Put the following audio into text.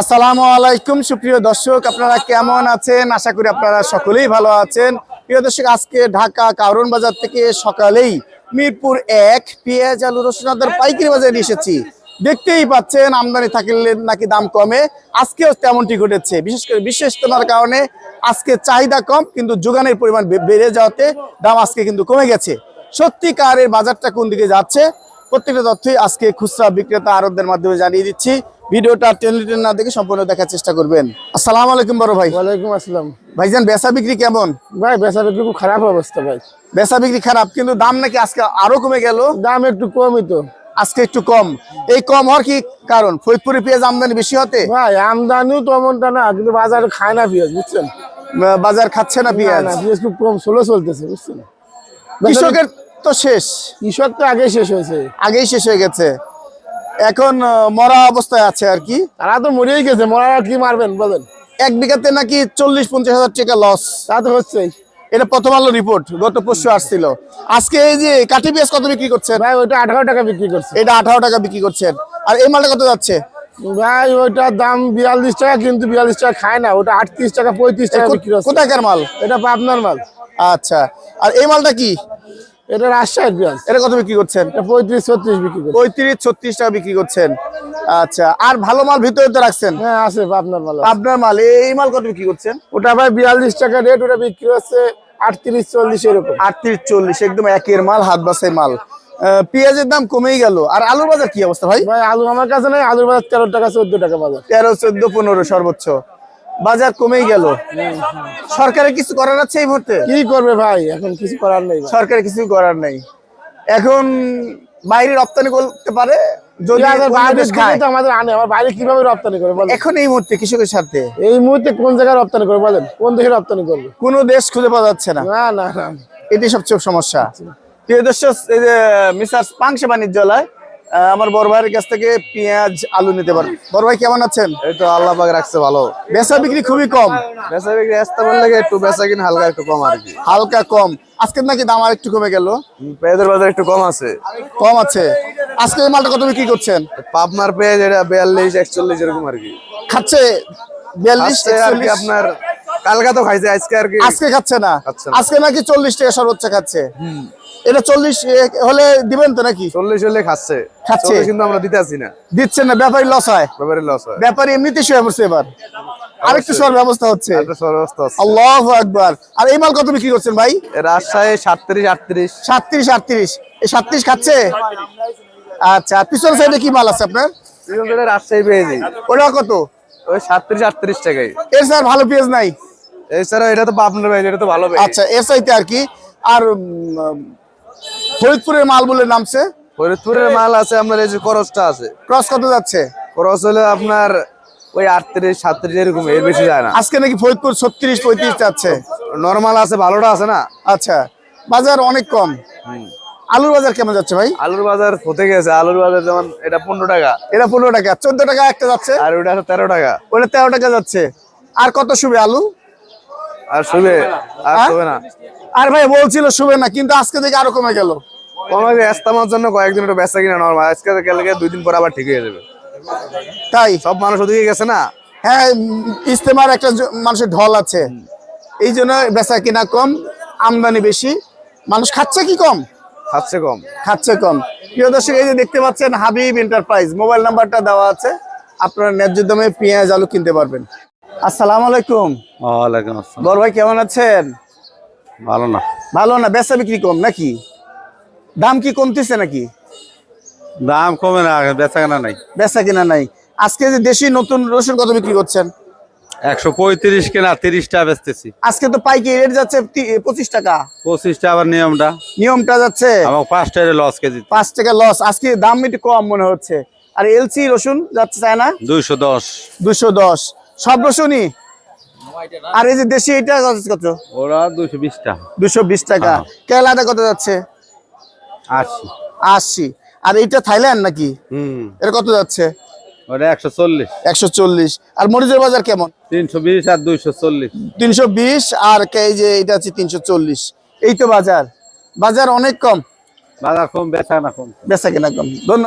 আসসালামু আলাইকুম, সুপ্রিয় দর্শক, আপনারা কেমন আছেন? আশা করি আপনারা সকলেই ভালো আছেন। প্রিয় দর্শক, আজকে ঢাকা কারণ বাজার থেকে সকালেই মিরপুর এক পেঁয়াজ, আলু, রসুন, আদার পাইকারি বাজারে এসেছি। দেখতেই পাচ্ছেন, আমদানি থাকলে নাকি দাম কমে, আজকেও তেমনটি ঘটেছে। বিশেষ করে বিশেষ তোমার কারণে আজকে চাহিদা কম, কিন্তু যোগানের পরিমাণ বেড়ে যাওয়াতে দাম আজকে কিন্তু কমে গেছে। সত্যিকারের বাজারটা কোন দিকে যাচ্ছে? প্রত্যেকটা তথ্যই আজকে খুচরা বিক্রেতা আরবদের মাধ্যমে জানিয়ে দিচ্ছি। ভিডিওটা টেনে টেনে না দেখে সম্পূর্ণ দেখার চেষ্টা করবেন। আসসালামু আলাইকুম বড় ভাই। ওয়ালাইকুম আসসালাম। ভাইজান বেচা বিক্রি কেমন? ভাই বেচা বিক্রি খুব খারাপ অবস্থা ভাই। বেচা বিক্রি খারাপ কিন্তু দাম নাকি আজকে আরও কমে গেল? দাম একটু কমই তো। আজকে একটু কম। এই কম হওয়ার কি কারণ? ফরিদপুরে পেঁয়াজ আমদানি বেশি হতে? ভাই আমদানিও তো এমনটা না কিন্তু বাজারে খায় না পেঁয়াজ বুঝছেন? বাজার খাচ্ছে না পেঁয়াজ? পেঁয়াজ খুব কম স্লো চলতেছে বুঝছেন? কৃষকের তো শেষ। কৃষক তো আগে শেষ হয়েছে। আগেই শেষ হয়ে গেছে। এখন মরা অবস্থায় আছে আর কি। তারা তো মরেই গেছে মরা আর কি মারবেন বলেন। এক বিঘাতে নাকি চল্লিশ পঞ্চাশ হাজার টাকা লস তা তো হচ্ছেই। এটা প্রথম আলো রিপোর্ট গত পরশু আসছিল। আজকে এই যে কাঠি পেঁয়াজ কত বিক্রি করছেন? ভাই ওইটা আঠারো টাকা বিক্রি করছে। এটা আঠারো টাকা বিক্রি করছেন। আর এই মালটা কত যাচ্ছে? ভাই ওইটার দাম বিয়াল্লিশ টাকা কিন্তু বিয়াল্লিশ টাকা খায় না। ওটা আটত্রিশ টাকা পঁয়ত্রিশ টাকা বিক্রি কোথাকার মাল? এটা পাবনার মাল। আচ্ছা। আর এই মালটা কি? এটা রাজশাহীর পেঁয়াজ। এটা কত বিক্রি করছেন? পঁয়ত্রিশ ছত্রিশ বিক্রি করছে। পঁয়ত্রিশ ছত্রিশ টাকা বিক্রি করছেন। আচ্ছা আর ভালো মাল ভিতরে তো রাখছেন? হ্যাঁ আছে পাবনার মাল। আপনার মাল এই মাল কত বিক্রি করছেন? ওটা ভাই বিয়াল্লিশ টাকা রেট ওটা বিক্রি হচ্ছে আটত্রিশ চল্লিশ এরকম। আটত্রিশ চল্লিশ একদম একের মাল হাত বাসাই মাল। পেঁয়াজের দাম কমেই গেল। আর আলুর বাজার কি অবস্থা ভাই? ভাই আলু আমার কাছে নাই আলুর বাজার তেরো টাকা চোদ্দ টাকা বাজার। তেরো চোদ্দ পনেরো সর্বোচ্চ। বাজার কমেই গেল। সরকারের কিছু করার আছে এই মুহূর্তে? কি করবে ভাই? এখন কিছু করার নেই সরকারের কিছু করার নেই। এখন বাইরে রপ্তানি করতে পারে যদি পেঁয়াজের বাইরে খায়। তো আমাদের আনে। আমার বাইরে কীভাবে রপ্তানি করে বলেন? এখন এই মুহূর্তে কৃষকের সাথে এই মুহূর্তে কোন জায়গায় রপ্তানি বলেন? কোন দেশে রপ্তানি করবে? কোনো দেশ খুঁজে পাওয়া যাচ্ছে না। না না এটি সবচেয়ে সমস্যা। প্রিয় দর্শক পাংশে বাণিজ্যালয় আমার বড় ভাইয়ের কাছ থেকে পেঁয়াজ আলু নিতে পারেন বড় ভাই কেমন আছেন? এই তো আল্লাহ পাক রাখছে ভালো। বেচা বিক্রি খুবই কম। বেচা বিক্রি আসতে পারলে একটু বেচা কিনা হালকা একটু কম আর কি? হালকা কম। আজকের নাকি দাম আর একটু কমে গেল? পেঁয়াজের বাজার একটু কম আছে। কম আছে। আজকে এই মালটা কত বিক্রি করছেন? পাবনার পেঁয়াজ এটা বিয়াল্লিশ একচল্লিশ এরকম আর কি। খাচ্ছে বিয়াল্লিশ আজকে আর কি আপনার কালকা তো খাইছে আজকে আর কি আজকে খাচ্ছে না। আজকে নাকি চল্লিশ টাকা সর্বোচ্চ খাচ্ছে। এটা চল্লিশ হলে দিবেন তো নাকি? চল্লিশ হলে খাচ্ছে। খাচ্ছে। কিন্তু আমরা দিতে আসি না। দিচ্ছেন না ব্যাপারী লস হয়। ব্যাপারে লস হয়। ব্যাপারী এমনিতে শুয়ে পড়ছে এবার। আরেকটু সর ব্যবস্থা হচ্ছে। একটা সরবস্ত আছে আল্লাহ আকবার। আর এই মাল কত বিক্রি করছেন ভাই? রাজশাহী সাতত্রিশ আটত্রিশ। সাতত্রিশ আটত্রিশ। এই সাতত্রিশ খাচ্ছে? আচ্ছা আর পিছনের সাইডে কি মাল আছে আপনার? রাজশাহী পেয়েছি ওটা কত? ওই সাতত্রিশ আটত্রিশ টাকায়। এর স্যার ভালো পেঁয়াজ নাই। এছাড়া এটা তো পাবনার পেঁয়াজ এটা তো ভালো পেঁয়াজ আচ্ছা এর চাইতে আর কি? আর ফরিদপুরের মাল বলে নামছে? ফরিদপুরের মাল আছে আপনার এই যে করসটা আছে। ক্রস কত যাচ্ছে? খরচ হলে আপনার ওই আটত্রিশ সাতত্রিশ এরকম এর বেশি যায় না। আজকে নাকি ফরিদপুর ছত্রিশ পঁয়ত্রিশ যাচ্ছে। নর্মাল আছে ভালোটা আছে না? আচ্ছা বাজার অনেক কম। আলুর বাজার কেমন যাচ্ছে ভাই? আলুর বাজার হতে গেছে আলুর বাজার যেমন এটা পনেরো টাকা। এটা পনেরো টাকা চোদ্দ টাকা একটা যাচ্ছে। আর ওটা তেরো টাকা। ওটা তেরো টাকা যাচ্ছে। আর কত শুবে আলু? আর শুবে আর হ্যাঁ? শুবে না। আর ভাই বলছিল শুবে না কিন্তু আজকে থেকে আরও কমে গেল। কমাবে এস্তামার জন্য কয়েকদিন একটু বেচা কিনা নর্মাল আজকে দুই দিন পর আবার ঠিক হয়ে যাবে। তাই? সব মানুষ ওদিকে গেছে না? হ্যাঁ ইস্তেমার একটা মানুষের ঢল আছে। এই জন্য বেচা কিনা কম আমদানি বেশি। মানুষ খাচ্ছে কি কম? খাচ্ছে কম। খাচ্ছে কম। প্রিয় দর্শক এই যে দেখতে পাচ্ছেন হাবিব এন্টারপ্রাইজ মোবাইল নাম্বারটা দেওয়া আছে। আপনারা ন্যায্য দামে পেঁয়াজ আলু কিনতে পারবেন। আসসালামু আলাইকুম। ওয়ালাইকুম আসসালাম। বড় ভাই কেমন আছেন? ভালো না। ভালো না বেচা বিক্রি কম নাকি? দাম কি কমতেছে নাকি? দাম কমে না বেচা কেনা নাই। বেচা কিনা নাই। আজকে যে দেশি নতুন রসুন কত বিক্রি করছেন? একশো পঁয়ত্রিশ কেনা তিরিশটা বেচতেছি। আজকে তো পাইকারি রেট যাচ্ছে পঁচিশ টাকা। পঁচিশটা আবার নিয়মটা। নিয়মটা যাচ্ছে। আমার পাঁচ টাকা লস কেজি। পাঁচ টাকা লস আজকে দাম একটু কম মনে হচ্ছে। আর এলসি রসুন যাচ্ছে চায় না? দুইশো দশ। দুশো দশ। সব রসুনই? আর এই যে দেশি এটা কত? ওরা বিশটা দুশো বিশ টাকা। হ্যাঁ। কেরালাটা কত যাচ্ছে? আশি। আশি। আর এইটা থাইল্যান্ড নাকি? হুম। এটা কত যাচ্ছে? ওটা একশো চল্লিশ। একশো চল্লিশ। আর মরিচের বাজার কেমন? তিনশো বিশ আর দুইশো চল্লিশ। তিনশো বিশ আর এই যে এটা আছে তিনশো চল্লিশ। এই তো বাজার। বাজার অনেক কম। বাজার কম বেচা না কম। বেচা কেনা কম। ধন্যবাদ